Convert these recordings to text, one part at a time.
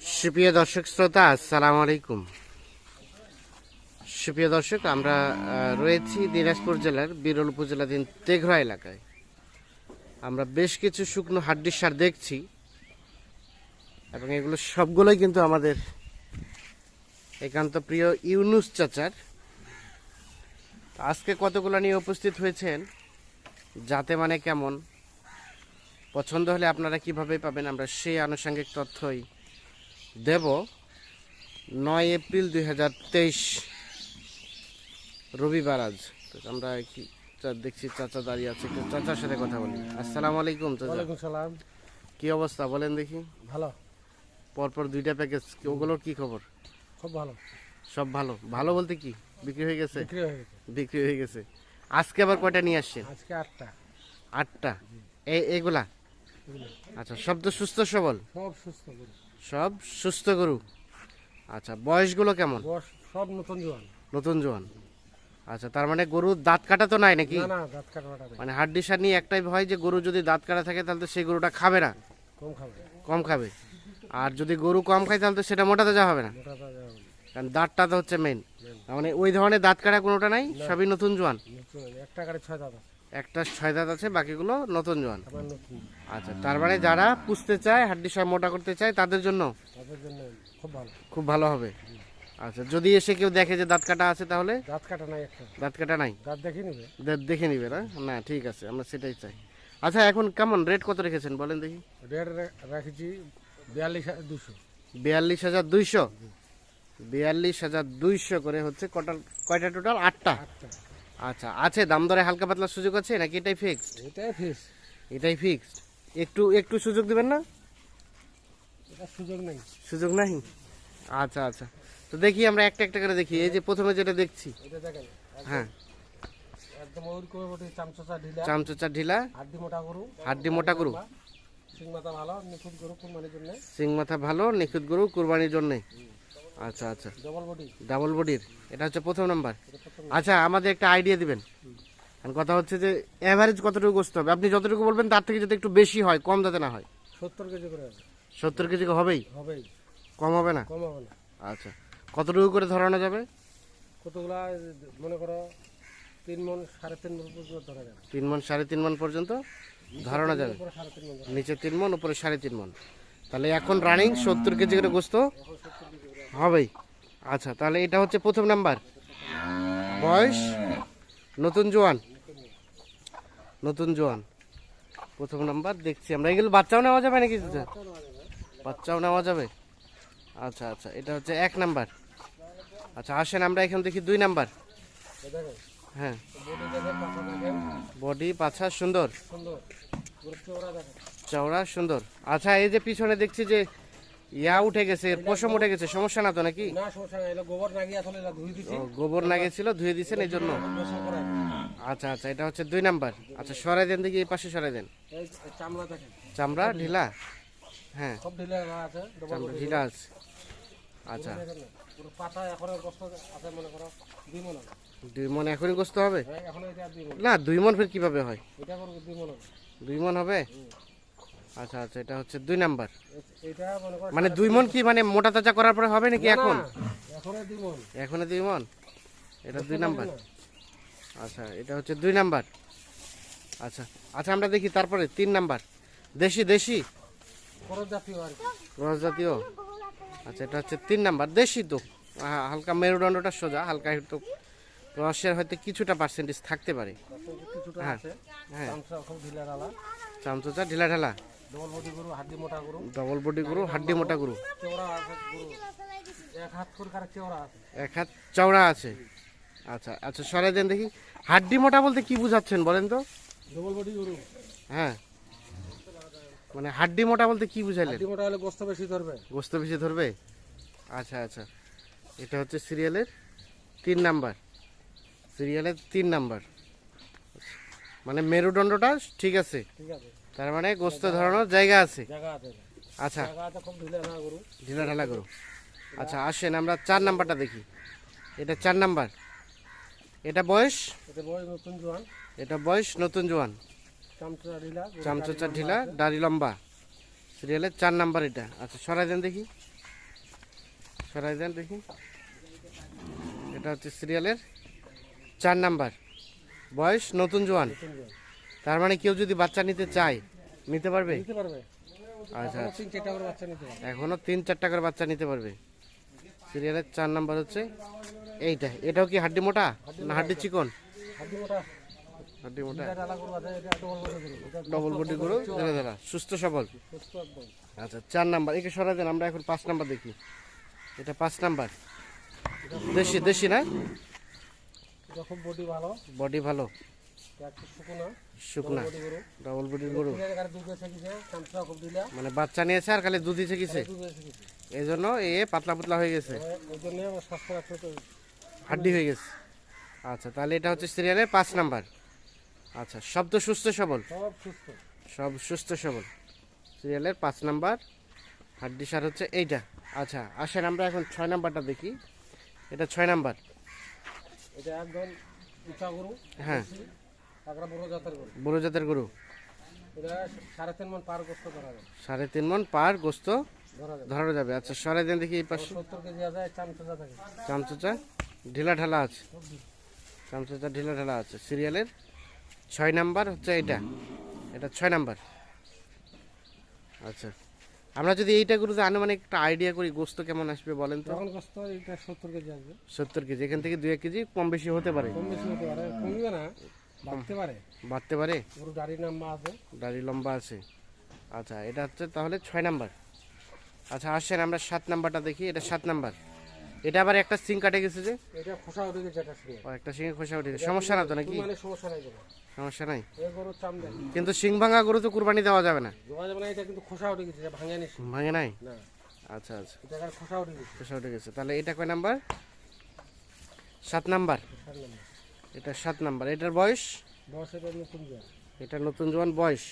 সুপ্রিয় দর্শক শ্রোতা, আসসালামু আলাইকুম। সুপ্রিয় দর্শক, আমরা রয়েছি দিনাজপুর জেলার বিরল উপজেলাধীন তেঘরা এলাকায়। আমরা বেশ কিছু শুকনো হাড্ডির সার দেখছি এবং এগুলো সবগুলোই কিন্তু আমাদের একান্ত প্রিয় ইউনুস চাচার। আজকে কতগুলো নিয়ে উপস্থিত হয়েছেন? যাতে মানে কেমন? পছন্দ হলে আপনারা কীভাবে পাবেন আমরা সেই আনুষঙ্গিক তথ্যই দেব। নয় এপ্রিল দুই হাজার তেইশ রবিবার আজ। তো আমরা কি দেখছি চাচা দাঁড়িয়ে আছে চাচার সাথে কথা বলি। আসসালামু আলাইকুম চাচা। সালাম। কি অবস্থা বলেন দেখি। ভালো। পরপর দুইটা প্যাকেজ ওগুলোর কি খবর? খুব ভালো। সব ভালো। ভালো বলতে কি? বিক্রি হয়ে গেছে? বিক্রি হয়ে গেছে। আজকে আবার কয়টা নিয়ে আসছেন? আজকে আটটা। আটটা। এই এগুলা? আচ্ছা সব তো সুস্থ সবল? সব সুস্থ গরু। সব সুস্থ গরু? আচ্ছা বয়সগুলো কেমন? সব নতুন জোয়ান। নতুন জোয়ান। আচ্ছা তার মানে গরুর দাঁত কাটা তো নাই নাকি? না না দাঁত নেই। মানে হাড্ডি সার নিয়ে একটাই ভয় যে গরু যদি দাঁত কাটা থাকে তাহলে তো সেই গরুটা খাবে না। কম খাবে। কম খাবে। আর যদি গরু কম খায় তাহলে তো সেটা মোটা তাজা হবে না। মোটা তাজা হবে কারণ দাঁতটা তো হচ্ছে মেন মানে ওই ধরনের দাঁত কাটা কোনোটা নাই? সবই নতুন জোয়ান। একটা গাড়ি ছয় দাঁত আছে। একটা ছয় দাঁত আছে বাকিগুলো নতুন জোয়ান। আচ্ছা তার মানে যারা পুষতে চায় হাড্ডি সব মোটা করতে চায় তাদের জন্য? খুব ভালো। খুব ভালো হবে। আচ্ছা যদি এসে কেউ দেখে যে দাঁত কাটা আছে তাহলে? দাঁত কাটা নাই দাঁত কাটা নাই? দাঁত দেখে নিবে। দে- দেখে নিবে না? না ঠিক আছে আমরা সেটাই চাই। আচ্ছা এখন কেমন রেট কত রেখেছেন বলেন দেখি। রেট রাখেছি বিয়াল্লিশ হাজার দুশো। বিয়াল্লিশ হাজার দুইশো? বিয়াল্লিশ হাজার দুইশো করে হচ্ছে কটাল কয়টা টোটাল? আটটা। আটটা। আচ্ছা আছে দাম দরে হালকা পাতলা সুযোগ আছে নাকি এটাই ফিক্সড এটাই ফিস এটাই ফিক্সড একটু একটু সুযোগ দিবেন না? এটা সুযোগ নেই। সুযোগ নাই? আচ্ছা আচ্ছা। তো দেখি আমরা একটা একটা করে দেখি। এই যে প্রথমে যেটা দেখছি। এটা দেখেন হ্যাঁ। একদম ওই করে বটে চামচা ঢিলা। চামচোচা ঢিলা। হাড্ডি মোটা গরু। হাড্ডি মোটা গরু। সিং মাথা ভালো নিখুঁত গরু কুরবানির জন্য। সিং মাথা ভালো নিখুঁত গরু কুরবানির জন্য। আচ্ছা আচ্ছা। ডবল বডি ডাবল বডির এটা হচ্ছে প্রথম নাম্বার আচ্ছা আমাদের একটা আইডিয়া দিবেন। কথা হচ্ছে যে অ্যাভারেজ কতটুকু গোস্ত হবে? আপনি যতটুকু বলবেন তার থেকে যদি একটু বেশি হয় কম যাতে না হয়। সত্তর কেজি করে হবে। সত্তর কেজি হবেই? হবেই। কম হবে না? কম হবে না। আচ্ছা। কতটুকু করে ধরানো যাবে? কতগুলা মনে করো তিন মন সাড়ে তিন মন পর্যন্ত ধরা যাবে। তিন মন সাড়ে তিন মন পর্যন্ত ধরানো যাবে। নিচে তিন মন উপরে সাড়ে তিন মন। তাহলে এখন রানিং সত্তর কেজি করে গোস্ত। হবেই আচ্ছা তাহলে এটা হচ্ছে প্রথম নাম্বার। বয়স? নতুন জোয়ান। নতুন জোয়ান। প্রথম নাম্বার দেখছি আমরা। এগুলো বাচ্চাও নেওয়া যাবে নাকি চাচা? বাচ্চাও নেওয়া যাবে? আচ্ছা আচ্ছা এটা হচ্ছে এক নাম্বার। আচ্ছা আসেন আমরা এখন দেখি দুই নাম্বার। হ্যাঁ। বডি পাছা সুন্দর। চওড়া সুন্দর। আচ্ছা এই যে পিছনে দেখছি যে ইয়া উঠে গেছে পশম উঠে গেছে সমস্যা না তো নাকি? না সমস্যা গোবর নাগিয়ে আসলে এগুলো ধুই দিছি। গোবর না গেছিল ধুয়ে দিছেন এই জন্য? আচ্ছা আচ্ছা এটা হচ্ছে দুই নাম্বার। আচ্ছা সরাই দেন দেখি এই পাশে সরাই দেন। চামড়া দেখেন। চামড়া ঢিলা। হ্যাঁ। সব ঢিলে আছে চামড়া ঢিলা আছে। আচ্ছা। পুরো পাতা এখন কষ্ট আছে মনে করো দুই মন দুই মন এখনই গোস্ত হবে? হ্যাঁ, এটা না দুই মন ফের কীভাবে হয়? এটা দুই মন হবে। দুই মন হবে? আচ্ছা আচ্ছা এটা হচ্ছে দুই নাম্বার। মনে দুই মন কি মানে মোটা তাজা করার পরে হবে নাকি এখন এখন দুই মন। এখনও দুই মন? এটা দুই নাম্বার। আচ্ছা এটা হচ্ছে দুই নাম্বার। আচ্ছা আচ্ছা আমরা দেখি তারপরে তিন নাম্বার। দেশি দেশি? খরচ জাতীয় আচ্ছা এটা হচ্ছে তিন নাম্বার। দেশি তো। হালকা মেরুদণ্ডটা সোজা হালকা একটু রসের হয়তো কিছুটা পার্সেন্টেজ থাকতে পারে। হ্যাঁ। হ্যাঁ। চামচা ঢিলা ঢালা। ডবল বডি গরু হাড্ডি মোটা গরু ডবল বডি গরু হাড্ডি মোটা গরু চেওড়া আছে গরু এক হাত করে কারে চেওড়া আছে এক হাত চওড়া আছে আচ্ছা আচ্ছা সরাই দেন দেখি হাড্ডি মোটা বলতে কি বুঝাচ্ছেন বলেন তো ডবল বডি গরু হ্যাঁ মানে হাড্ডি মোটা বলতে কি বুঝাইলেন হাড্ডি মোটা হলে গোস্ত বেশি ধরবে গোস্ত বেশি ধরবে আচ্ছা আচ্ছা এটা হচ্ছে সিরিয়ালের তিন নাম্বার সিরিয়ালের তিন নাম্বার মানে মেরুদণ্ডটা ঠিক আছে। তার মানে গোস্ত ধরানোর জায়গা আছে। আচ্ছা। ঢিলা গরু। ঢালা করো আচ্ছা আসেন আমরা চার নাম্বারটা দেখি। এটা চার নাম্বার। এটা বয়স? নতুন এটা বয়স নতুন জোয়ান। চামচোচা ঢিলা দাড়ি লম্বা। সিরিয়ালের চার নাম্বার এটা। আচ্ছা সরাই দেন দেখি। সরাই দেন দেখি। এটা হচ্ছে সিরিয়ালের চার নাম্বার। বয়স? নতুন জোয়ান। তার মানে কেউ যদি বাচ্চা নিতে চায় নিতে পারবে? নিতে পারবে। আচ্ছা এখনও তিন চারটা করে বাচ্চা নিতে পারবে। চার টাকার বাচ্চা নিতে পারবে। সিরিয়ালের চার নাম্বার হচ্ছে এইটা। এটাও কি হাড্ডি মোটা না হাড্ডি চিকন? হাড্ডি মোটা। ডবল বডি ধরে ধরা। সুস্থ সবল। আচ্ছা চার নাম্বার। একে সরাই দেন আমরা এখন পাঁচ নাম্বার দেখি। এটা পাঁচ নাম্বার। দেশি দেশি না? খুব বডি ভালো। বডি ভালো। শুকনা। ডবল বডির গরু। মানে বাচ্চা নিয়েছে আর খালি দুধ দিছে কিছে এই জন্য এ পাতলা পাতলা হয়ে গেছে। হাড্ডি হয়ে গেছে। আচ্ছা তাহলে এটা হচ্ছে সিরিয়ালের পাঁচ নাম্বার। আচ্ছা সব তো সুস্থ সবল। সব সুস্থ। সব সুস্থ সবল। সিরিয়ালের পাঁচ নাম্বার। হাড্ডি সার হচ্ছে এইটা। আচ্ছা আসেন আমরা এখন ছয় নাম্বারটা দেখি। এটা ছয় নাম্বার। এটা একদম উঁচা গরু হ্যাঁ। তারপরে বড় জাতের গরু। বুড়ো জাতের গরু। এটা সাড়ে তিন মন পার গোস্ত ধরা যায় সাড়ে তিন মন পার গোস্ত ধরা ধরানো যাবে। আচ্ছা সরাই দেন দেখি এই পাশে। সত্তর কেজি আছে চামচা থাকে। চামচা? ঢিলা ঢালা আছে। চামচা ঢিলা। ঢালা আছে। সিরিয়ালের ছয় নাম্বার হচ্ছে এটা এটা ছয় নাম্বার। আচ্ছা। আমরা যদি এইটা গুলোতে আনুমানিক একটা আইডিয়া করি গোস্ত কেমন আসবে বলেন তো? তখন গোস্ত এটা সত্তর কেজি আসবে। সত্তর কেজি এখান থেকে দুই এক কেজি কম বেশি হতে পারে। কম বেশি হতে পারে কমবে না বাড়তে পারে। বাড়তে পারে? গরু দাড়ি লম্বা আছে। দাড়ি লম্বা আছে। আচ্ছা এটা হচ্ছে তাহলে ছয় নাম্বার। আচ্ছা আসেন আমরা সাত নাম্বারটা দেখি এটা সাত নাম্বার। এটা আবার একটা সিং কাটে গেছে যে? এটা খোসা উঠে গেছে এটা শুনে একটা সিং খোসা উঠে গেছে। সমস্যা না তো নাকি? মানে সমস্যা নাই সমস্যা নাই? এই গরু কিন্তু সিং ভাঙা গরু তো কুরবানি দেওয়া যাবে না। জমা যাবে না এটা কিন্তু খোসা উঠে গেছে ভাঙে নিস ভাঙে নাই? না। আচ্ছা আচ্ছা। এটা খোসা উঠে গেছে। খোসা উঠে গেছে। তাহলে এটা কয় নাম্বার? সাত নাম্বার। এটা সাত নাম্বার। এটার বয়স? বয়স এটা নতুন যায় এটা নতুন জোয়ান বয়স।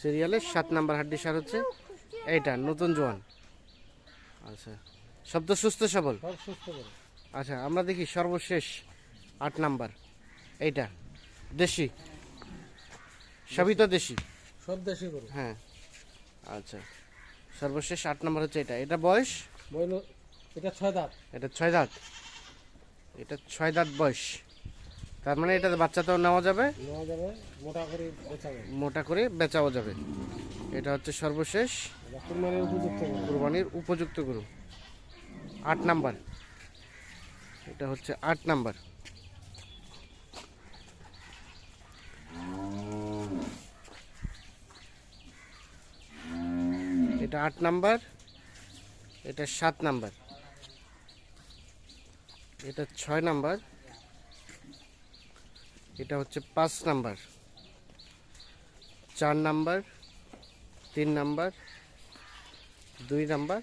সিরিয়ালের সাত নাম্বার হাড্ডি সার হচ্ছে এইটা নতুন জোয়ান। আচ্ছা। সব তো সুস্থ সবল। আচ্ছা আমরা দেখি সর্বশেষ আট নাম্বার। এইটা দেশি? সবই তো দেশি? সব দেশি গরু। হ্যাঁ। আচ্ছা সর্বশেষ আট নাম্বার হচ্ছে এটা। এটা বয়স? এটা ছয় দাঁত। এটা ছয় দাঁত। এটা ছয় দাঁত বয়স। তার মানে এটা বাচ্চা তো নেওয়া যাবে? নেওয়া যাবে মোটা করে মোটা করে বেচাও যাবে। এটা হচ্ছে সর্বশেষ কুরবানির উপযুক্ত গরু। আট নাম্বার। এটা হচ্ছে আট নাম্বার। এটা আট নাম্বার, এটা সাত নাম্বার। এটা ছয় নাম্বার, এটা হচ্ছে পাঁচ নাম্বার। চার নাম্বার, তিন নাম্বার, দুই নাম্বার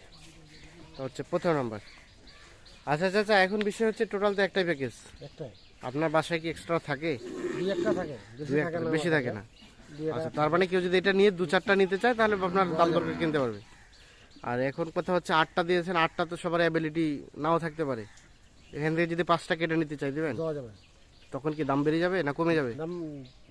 তা হচ্ছে প্রথম নাম্বার। আচ্ছা আচ্ছা আচ্ছা এখন বিষয় হচ্ছে টোটাল তো একটাই প্যাকেজ একটাই। আপনার বাসায় কি এক্সট্রা থাকে? দুই একটা থাকে বেশি থাকে না আচ্ছা তার মানে কেউ যদি এটা নিয়ে দু চারটা নিতে চায় তাহলে আপনার দাম দরকার কিনতে পারবে। আর এখন কথা হচ্ছে আটটা দিয়েছেন আটটা তো সবার অ্যাবিলিটি নাও থাকতে পারে। এখান থেকে যদি পাঁচটা কেটে নিতে চাই দেবেন? দেওয়া যাবে। তখন কি দাম বেড়ে যাবে না কমে যাবে? দাম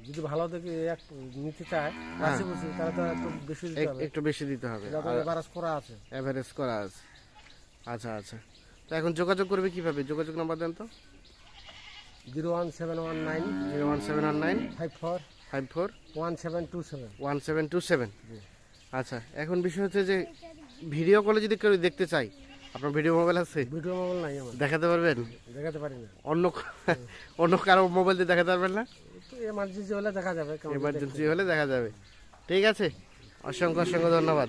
যদি ভালো দেখে এক নিতে চায় তাহলে তো একটু বেশি দিতে হবে। একটু বেশি দিতে হবে। এভারেজ করা আছে। অ্যাভারেজ করা আছে। আচ্ছা আচ্ছা। তো এখন যোগাযোগ করবে কীভাবে? যোগাযোগ নাম্বার দেন তো। Zero one seven one nine zero one seven one nine five four five four one seven two seven one seven two seven. আচ্ছা এখন বিষয় হচ্ছে যে ভিডিও কলে যদি কেউ দেখতে চাই আপনার ভিডিও মোবাইল আছে? ভিডিও মোবাইল নাই আমার। দেখাতে পারবেন? দেখাতে পারি না। অন্য অন্য কারও মোবাইল দিয়ে দেখাতে পারবেন না? এমার্জেন্সি হলে দেখা যাবে এমার্জেন্সি হলে দেখা যাবে। ঠিক আছে অসংখ্য অসংখ্য ধন্যবাদ।